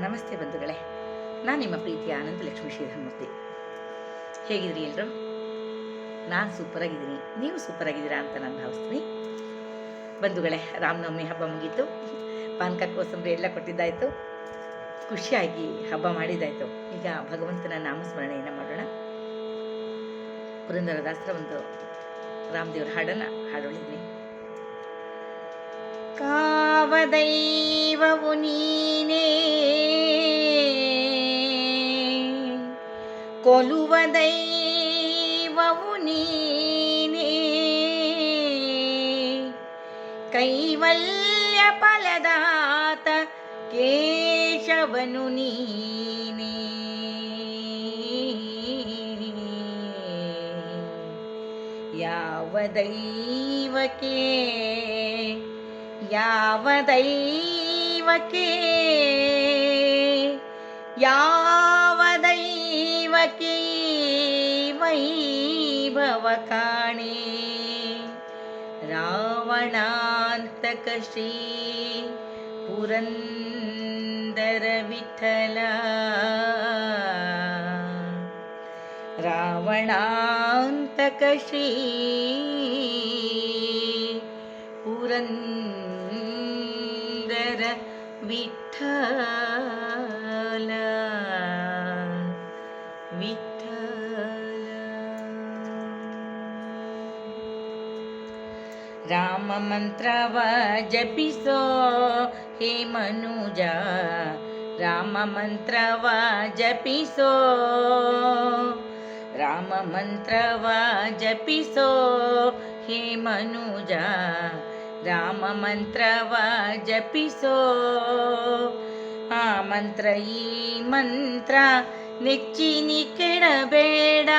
ನಮಸ್ತೆ ಬಂಧುಗಳೇ. ನಾನು ನಿಮ್ಮ ಪ್ರೀತಿಯ ಆನಂದ ಲಕ್ಷ್ಮೀ ಶ್ರೀಧರ್ಮೂರ್ತಿ ಹೇಗಿದ್ರಿ ಎಲ್ಲರೂ ನಾನು ಸೂಪರಾಗಿದ್ದೀನಿ. ನೀವು ಸೂಪರಾಗಿದ್ದೀರಾ ಅಂತ ನಾನು ಭಾವಿಸ್ತೀನಿ. ಬಂಧುಗಳೇ, ರಾಮನವಮಿ ಹಬ್ಬ ಮುಗೀತು. ಪಾನಕ ಕೋಸಂಬರಿ ಎಲ್ಲ ಕೊಟ್ಟಿದ್ದಾಯಿತು. ಖುಷಿಯಾಗಿ ಹಬ್ಬ ಮಾಡಿದ್ದಾಯಿತು. ಈಗ ಭಗವಂತನ ನಾಮಸ್ಮರಣೆಯನ್ನು ಮಾಡೋಣ. ಪುರಂದರದಾಸರ ಒಂದು ರಾಮದೇವರ ಹಾಡನ್ನು ಹಾಡೊಳಿದ್ನಿ. ಕಾವದೈವವು ನೀನೇ కొలువదైవవు నీనే కైవల్య ఫలదాత కేశవను నీనే యావదైవకే యావదైవకే యా ಯಾವ ದೈವಕ್ಕೆ ಯಾವ ದೈವಕ್ಕೆ ಈ ವೈಭವ ಕಾಣೆ ರಾವಣಾಂತಕ ಶ್ರೀ ಪುರಂದರ ವಿಠಲ ರಾವಣಾಂತಕ ಶ್ರೀ ಪುರಂದರ ವಿಠಲ राममन्त्र वा जपिपि सो हेमनुजा राममन्त्र वा जपिसो राममन्त्र वा जपिसो हेमनुजा राममन्त्र वा जपिषसो हा मन्त्रयी मन्त्र ಜಪಿಸೋ ಆ ಮಂತ್ರ ಈ ಮಂತ್ರ ನೆಚ್ಚಿನಿ ಕೆಡಬೇಡ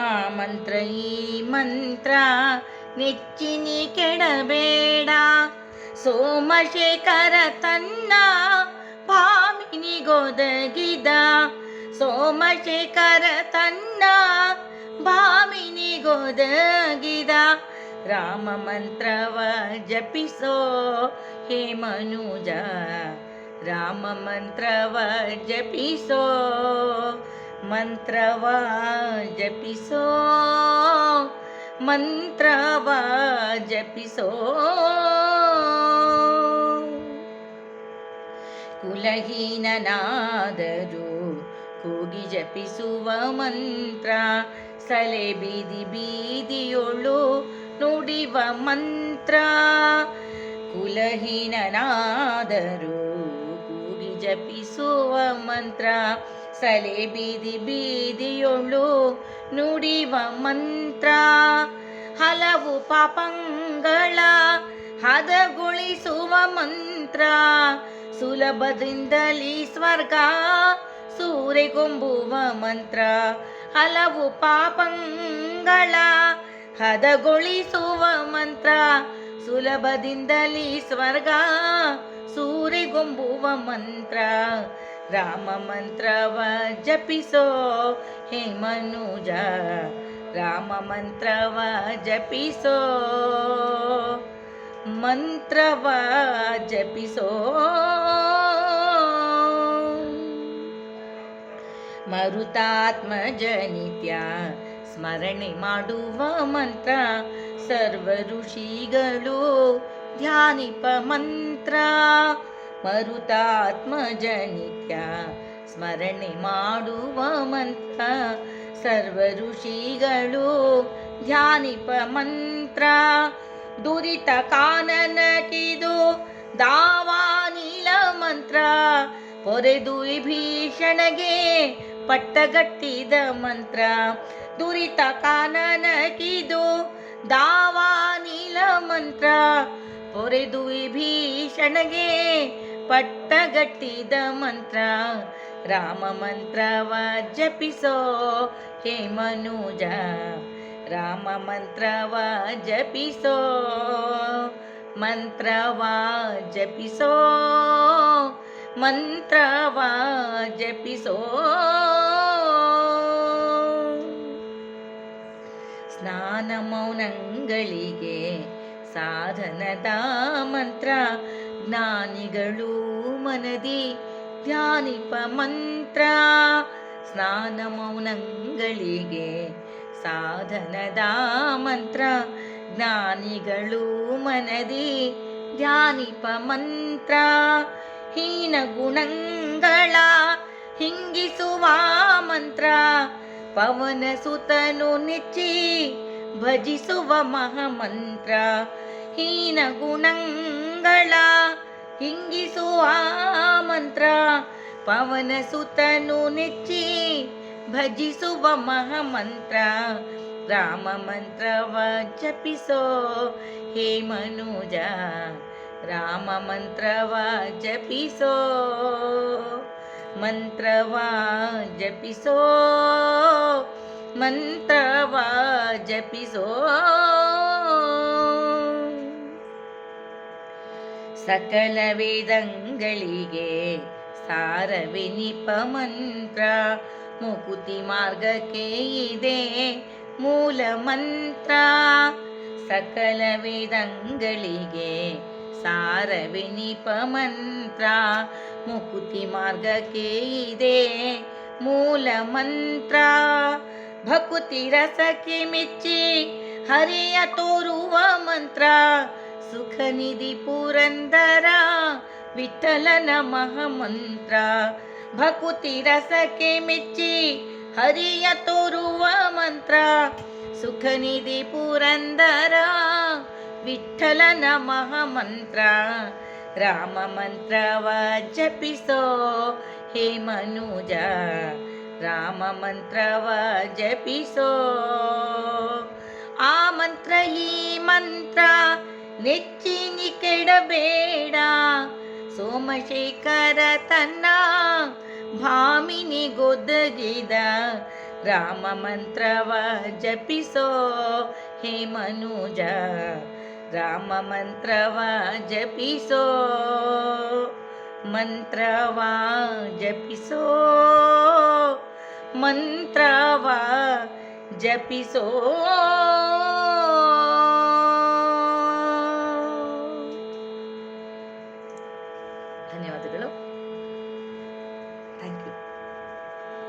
ಆ ಮಂತ್ರ ಈ ಮಂತ್ರ ನೆಚ್ಚಿನಿ ಕೆಡಬೇಡ ಸೋಮಶೇಖರ ತನ್ನ ಭಾಮಿನಿಗೊದಗಿದ ಸೋಮಶೇಖರ ತನ್ನ ಭಾಮಿನಿಗೊದಗಿದ ರಾಮ ಮಂತ್ರವ ಜಪಿಸೋ ಹೇ ಮನುಜ ರಾಮ ಮಂತ್ರವ ಜಪಿಸೋ ಮಂತ್ರವ ಜಪಿಸೋ ಮಂತ್ರವ ಜಪಿಸೋ. ಕುಲಹೀನನಾದರೂ ಕೂಗಿ ಜಪಿಸುವ ಮಂತ್ರ ಸಲೆ ಬೀದಿ ಬೀದಿಯೊಳು ನುಡಿವ ಮಂತ್ರ ಕುಲಹೀನನಾದರೂ ಜಪಿಸುವ ಮಂತ್ರ. ಸಲೆ ಬೀದಿ ಬೀದಿಯೊಳು ನುಡಿವ ಮಂತ್ರ. ಹಲವು ಪಾಪಂಗಳ ಹದಗೊಳಿಸುವ ಮಂತ್ರ. ಸುಲಭದಿಂದಲೇ ಸ್ವರ್ಗ ಸೂರೆಗೊಂಬುವ ಮಂತ್ರ. ಹಲವು ಪಾಪಂಗಳ ಹದಗೊಳಿಸುವ ಮಂತ್ರ. ಸುಲಭದಿಂದಲೇ ಸ್ವರ್ಗ ಸೂರೆಗೊಂಬುವ ಮಂತ್ರ, ರಾಮ ಮಂತ್ರವ ಜಪಿಸೋ ಹೇ ಮನುಜ, ರಾಮ ಮಂತ್ರವ ಜಪಿಸೋ ಮಂತ್ರವ ಜಪಿಸೋ. ಮರುತಾತ್ಮ ಜನಿತ್ಯ, ಸ್ಮರಣೆ ಮಾಡುವ ಮಂತ್ರ, ಸರ್ವ ಋಷಿಗಳು ಧ್ಯಾನಿಪ ಮಂತ್ರ. ಮರುತಾತ್ಮ ಜನಿತ್ಯ ಸ್ಮರಣೆ ಮಾಡುವ ಮಂತ್ರ. ಸರ್ವ ಋಷಿಗಳು ಧ್ಯಾನಿಪ ಮಂತ್ರ. ದುರಿತ ಕಾನನಕಿದು ದಾವಾನಿಲ ಮಂತ್ರ. ಪೊರೆದು ವಿಭೀಷಣಗೆ ಪಟ್ಟಗಟ್ಟಿದ ಮಂತ್ರ. ದುರಿತ ಕಾನನಕಿದು ದಾವಾನಿಲ ಮಂತ್ರ. ಹೊರೆದು ವಿಭೀಷಣಗೆ ಪಟ್ಟಗಟ್ಟಿದ ಮಂತ್ರ, ರಾಮ ಮಂತ್ರವ ಜಪಿಸೋ ಹೇ ಮನುಜ. ರಾಮ ಮಂತ್ರವ ಜಪಿಸೋ ಮಂತ್ರವ ಜಪಿಸೋ ಮಂತ್ರವ ಜಪಿಸೋ. ಸ್ನಾನ ಮೌನಂಗಳಿಗೆ ಸಾಧನದ ಮಂತ್ರ ಜ್ಞಾನಿಗಳು ಮನದಿ ಧ್ಯಾನಿಪ ಮಂತ್ರ. ಸ್ನಾನ ಮೌನಗಳಿಗೆ ಸಾಧನದ ಮಂತ್ರ. ಜ್ಞಾನಿಗಳು ಮನದಿ ಧ್ಯಾನಿಪ ಮಂತ್ರ. ಹೀನ ಗುಣಗಳ ಹಿಂಗಿಸುವ ಮಂತ್ರ. ಪವನ ಸುತನು ನೆಚ್ಚಿ ಭಜಿಸುವ ಮಹಾಮಂತ್ರ. ಹೀನ ಗುಣಗಳ ಹಿಂಗಿಸುವ ಮಂತ್ರ ಪವನ ಸುತನು ನೆಚ್ಚಿ ಭಜಿಸುವ ಮಹಾಮಂತ್ರ ರಾಮ ಮಂತ್ರವ ಜಪಿಸೋ ಹೇ ಮನುಜ ರಾಮ ಮಂತ್ರವ ಜಪಿಸೋ ಮಂತ್ರವ ಜಪಿಸೋ ಮಂತ್ರವ ಜಪಿಸೋ ಸಕಲ ವೇದಂಗಳಿಗೆ ಸಾರವಿನಿಪ ಮಂತ್ರ. ಮುಕುತಿ ಮಾರ್ಗಕ್ಕೆ ಇದೆ ಮೂಲ ಮಂತ್ರ. ಸಕಲ ವೇದಂಗಳಿಗೆ ಸಾರವಿನಿಪ ಮಂತ್ರ. ಮುಕುತಿ ಮಾರ್ಗಕ್ಕೆ ಇದೆ ಮೂಲ ಮಂತ್ರ. ಭಕುತಿ ರಸಕ್ಕೆ ಮೆಚ್ಚಿ ಹರಿಯ ತೋರುವ ಮಂತ್ರ. सुखनिधि सुखनिधिपुरन्दरा विठ्ठल नमः मन्त्र हरिय तोरुव मन्त्र सुखनिधि पुरन्दर विठ्ठल नमःमन्त्र राममन्त्र वा जपिसो हे मनुज राममन्त्र वा जपिसो आमन्त्र हि मन्त्र ನೆಚ್ಚಿನಿ ಕೆಡಬೇಡ. ಸೋಮಶೇಖರ ತನ್ನ ಭಾಮಿನಿಗೊದಗಿದ ರಾಮ ಮಂತ್ರವ ಜಪಿಸೋ ಹೇ ಮನುಜ. ರಾಮ ಮಂತ್ರವ ಜಪಿಸೋ ಮಂತ್ರವ ಜಪಿಸೋ ಮಂತ್ರವ ಜಪಿಸೋ.